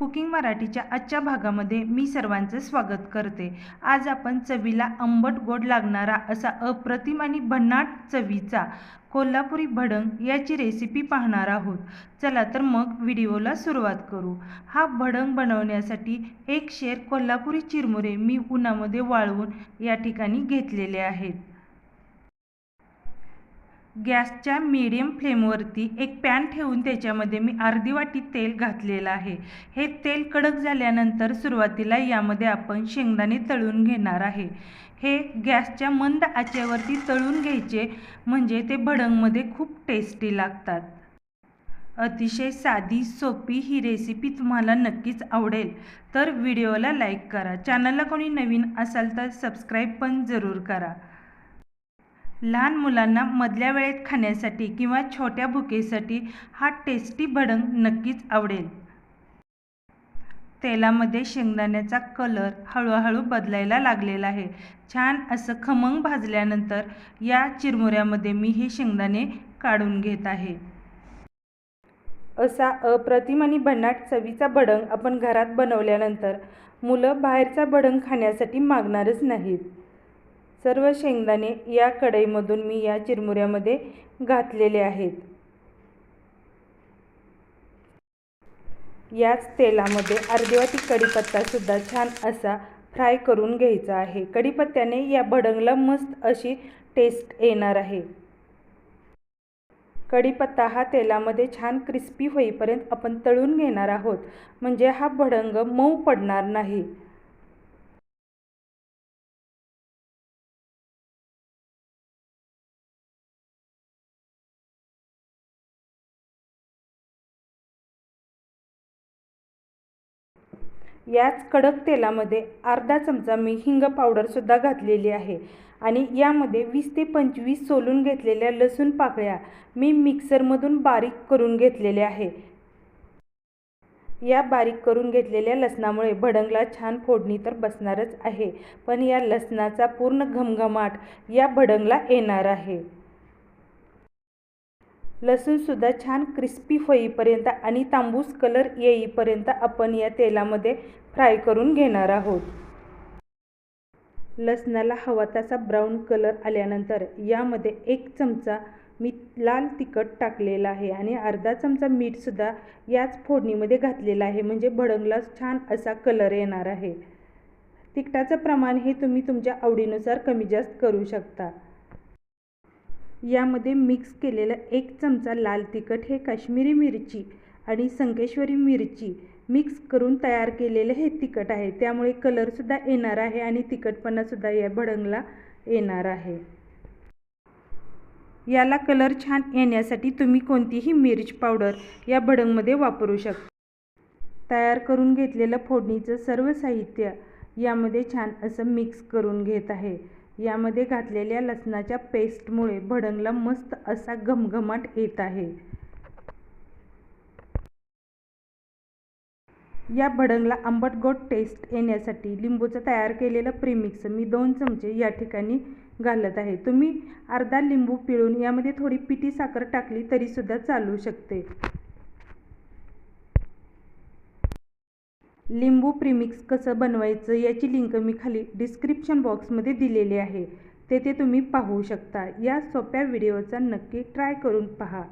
Cooking मराठीच्या आजच्या भागामध्ये मी सर्वांचं स्वागत करते. आज आपण चवीला आंबट गोड लागणारा असा अप्रतिम आणि भन्नाट चवीचा कोल्हापुरी भडंग याची रेसिपी पाहणार आहोत. चला तर मग व्हिडिओला सुरुवात करू. हा भडंग बनवण्यासाठी एक शेर कोल्हापुरी चिरमुरे मी उन्हामध्ये वाळवून या ठिकाणी घेतलेले आहेत. गॅसच्या मीडियम फ्लेमवरती एक पॅन ठेवून त्याच्यामध्ये मी अर्धी वाटी तेल घातलेलं आहे. हे तेल कडक झाल्यानंतर सुरुवातीला यामध्ये आपण शेंगदाणे तळून घेणार आहे. हे गॅसच्या मंद आचेवरती तळून घ्यायचे म्हणजे ते भडंगमध्ये खूप टेस्टी लागतात. अतिशय साधी सोपी ही रेसिपी तुम्हाला नक्कीच आवडेल. तर व्हिडिओला लाईक करा. चॅनलला कोणी नवीन असाल तर सबस्क्राईब पण जरूर करा. लहान मुलांना मधल्या वेळेत खाण्यासाठी किंवा छोट्या भुकेसाठी हा टेस्टी भडंग नक्कीच आवडेल. तेलामध्ये शेंगदाण्याचा कलर हळूहळू बदलायला लागलेला आहे. छान असं खमंग भाजल्यानंतर या चिरमुऱ्यामध्ये मी हे शेंगदाणे काढून घेत आहे. असा अप्रतिम आणि भन्नाट चवीचा भडंग आपण घरात बनवल्यानंतर मुलं बाहेरचा भडंग खाण्यासाठी मागणारच नाहीत. सर्व शेंगदाणे या कढईमधून मी या चिरमुऱ्यामध्ये घातलेले आहेत. याच तेलामध्ये अर्धीवाटी कढीपत्तासुद्धा छान असा फ्राय करून घ्यायचा आहे. कढीपत्त्याने या भडंगला मस्त अशी टेस्ट येणार आहे. कढीपत्ता हा तेलामध्ये छान क्रिस्पी होईपर्यंत आपण तळून घेणार आहोत. म्हणजे हा भडंग मऊ पडणार नाही. याच कडक तेलामध्ये अर्धा चमचा मी हिंग पावडरसुद्धा घातलेली आहे. आणि यामध्ये वीस ते पंचवीस सोलून घेतलेल्या लसूण पाकळ्या मी मिक्सरमधून बारीक करून घेतलेल्या आहे. या बारीक करून घेतलेल्या लसणामुळे भडंगला छान फोडणी तर बसणारच आहे पण या लसणाचा पूर्ण घमघमाट या भडंगला येणार आहे. लसूणसुद्धा छान क्रिस्पी होईपर्यंत आणि तांबूस कलर येईपर्यंत आपण या तेलामध्ये फ्राय करून घेणार आहोत. लसणाला हवा तसा ब्राऊन कलर आल्यानंतर यामध्ये एक चमचा मी लाल तिखट टाकलेला आहे आणि अर्धा चमचा मीठसुद्धा याच फोडणीमध्ये घातलेला आहे. म्हणजे भडंगला छान असा कलर येणार आहे. तिखटाचं प्रमाण हे तुम्ही तुमच्या आवडीनुसार कमी जास्त करू शकता. यामध्ये मिक्स केलेलं एक चमचा लाल तिखट हे काश्मीरी मिरची आणि संकेश्वरी मिरची मिक्स करून तयार केलेले हे तिखट आहे. त्यामुळे कलरसुद्धा येणार आहे आणि तिखटपणासुद्धा या भडंगला येणार आहे. याला कलर छान येण्यासाठी तुम्ही कोणतीही मिरच पावडर या भडंगमध्ये वापरू शकता. तयार करून घेतलेलं फोडणीचं सर्व साहित्य यामध्ये छान असं मिक्स करून घेत आहे. यामध्ये घातलेल्या लसणाच्या पेस्टमुळे भडंगला मस्त असा घमघमाट येत आहे. या भडंगला आंबट गोड टेस्ट येण्यासाठी लिंबूचं तयार केलेलं प्रीमिक्स मी दोन चमचे या ठिकाणी घालत आहे. तुम्ही अर्धा लिंबू पिळून यामध्ये थोडी पिठी साखर टाकली तरीसुद्धा चालू शकते. लिंबू प्रिमिक्स कसं बनवायचं याची लिंक मी खाली डिस्क्रिप्शन बॉक्समध्ये दिलेली आहे. तेथे तुम्ही पाहू शकता. या सोप्या व्हिडिओचा नक्की ट्राय करून पहा.